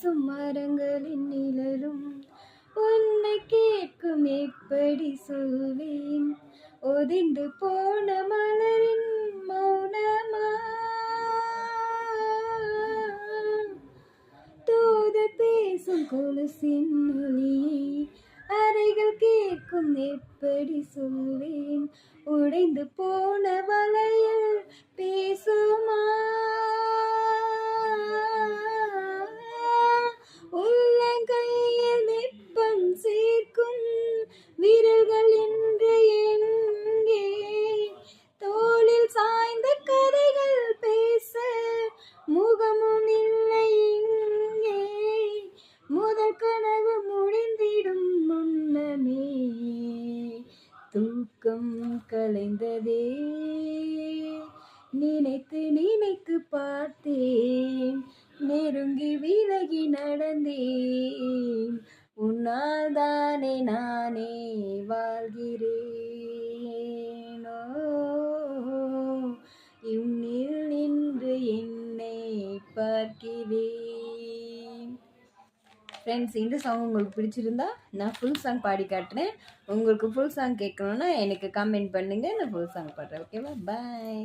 பேசும் மரங்களின் நிழலும். உன்னை கேட்கும் எப்படி சொல்வேன்? ஒதிந்து போன மலரின் மௌனமா? தூத பேசும் கொலுசின் ஒளியை அறைகள் கேட்கும் எப்படி சொல்வேன்? உடைந்து போன வலை கனவு முடிந்திடும் முன்னமே தூக்கம் கலைந்ததே. நினைத்து நினைத்து பார்த்தேன் நெருங்கி விலகி நடந்தேன். உன்னால் தானே நானே வாழ்கிறேனோ. உன்னில் நின்று என்னை பார்க்கிறேன். ஃப்ரெண்ட்ஸ் இந்த சாங் உங்களுக்கு பிடிச்சிருந்தா நான் ஃபுல் சாங் பாடி காட்டுறேன். உங்களுக்கு ஃபுல் சாங் கேட்கணுன்னா எனக்கு கமெண்ட் பண்ணுங்கள் நான் ஃபுல் சாங் பாடுறேன். ஓகேவா பாய்